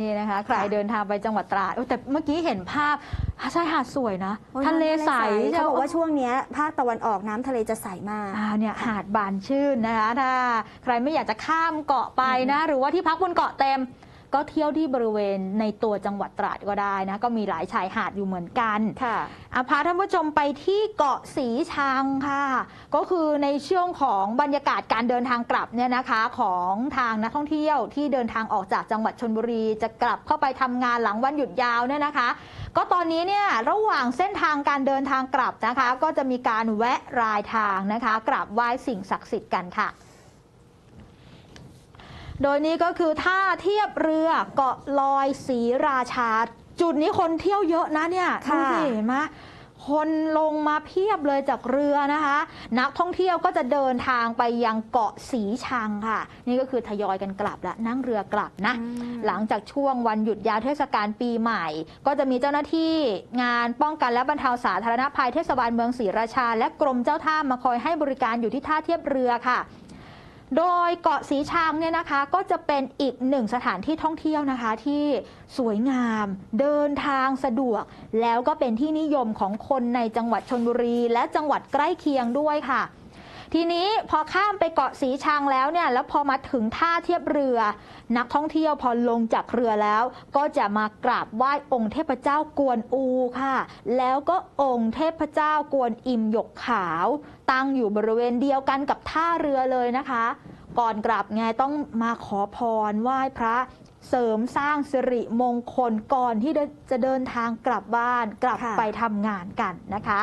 นี่นะคะใครค่ะเดินทางไปจังหวัดตราดโอ้แต่เมื่อกี้เห็นภาพชายหาดสวยนะ โอ้ยทะเลใสเขาบอกว่าเช่วงเนี้ยภาคตะวันออกน้ำทะเลจะใสมาก อ่าเนี่ยหาดบานชื่นนะคะถ้าใครไม่อยากจะข้ามเกาะไปนะ หรือว่าที่พักบนเกาะเต็ม ก็เที่ยวที่บริเวณในตัวจังหวัดตราดก็ได้นะ ก็มีหลายชายหาดอยู่เหมือนกันค่ะอาพาท่านผู้ชมไปที่เกาะสีชังค่ะ ก็คือในช่วงของบรรยากาศการเดินทางกลับเนี่ยนะคะของทางนักท่องเที่ยวที่เดินทางออกจากจังหวัดชนบุรี จะกลับเข้าไปทำงานหลังวันหยุดยาวเนี่ยนะคะ ก็ตอนนี้เนี่ยระหว่างเส้นทางการเดินทางกลับนะคะ ก็จะมีการแวะรายทางนะคะกราบไหว้สิ่งศักดิ์สิทธิ์กันค่ะ โดยนี้ก็คือท่าเทียบเรือเกาะลอยศรีราชา จุดนี้คนเที่ยวเยอะนะเนี่ยค่ะดูสิเห็นไหมคนลงมาเพียบเลยจากเรือนะคะ นักท่องเที่ยวก็จะเดินทางไปยังเกาะสีชังค่ะ นี่ก็คือทยอยกันกลับแล้วนั่งเรือกลับนะอืมหลังจากช่วงวันหยุดยาวเทศกาลปีใหม่ ก็จะมีเจ้าหน้าที่งานป้องกันและบรรเทาสาธารณภัยเทศบาลเมืองศรีราชา และกรมเจ้าท่ามาคอยให้บริการอยู่ที่ท่าเทียบเรือค่ะ โดยเกาะสีชังเนี่ยนะคะก็จะเป็นอีกหนึ่งสถานที่ท่องเที่ยวนะคะที่สวยงาม เดินทางสะดวก แล้วก็เป็นที่นิยมของคนในจังหวัดชนบุรี และจังหวัดใกล้เคียงด้วยค่ะ ทีนี้พอข้ามไปเกาะสีชังแล้วเนี่ยแล้วพอมาถึงท่าเทียบเรือ นักท่องเที่ยวพอลงจากเรือแล้ว ก็จะมากราบไหว้องค์เทพเจ้ากวนอูค่ะ แล้วก็องค์เทพเจ้ากวนอิมหยกขาว ตั้งอยู่บริเวณเดียวกันกับท่าเรือเลยนะคะ ก่อนกลับไงต้องมาขอพรไหว้พระเสริมสร้างสิริมงคลก่อนที่จะเดินทางกลับบ้านกลับค่ะไปทำงานกันนะคะ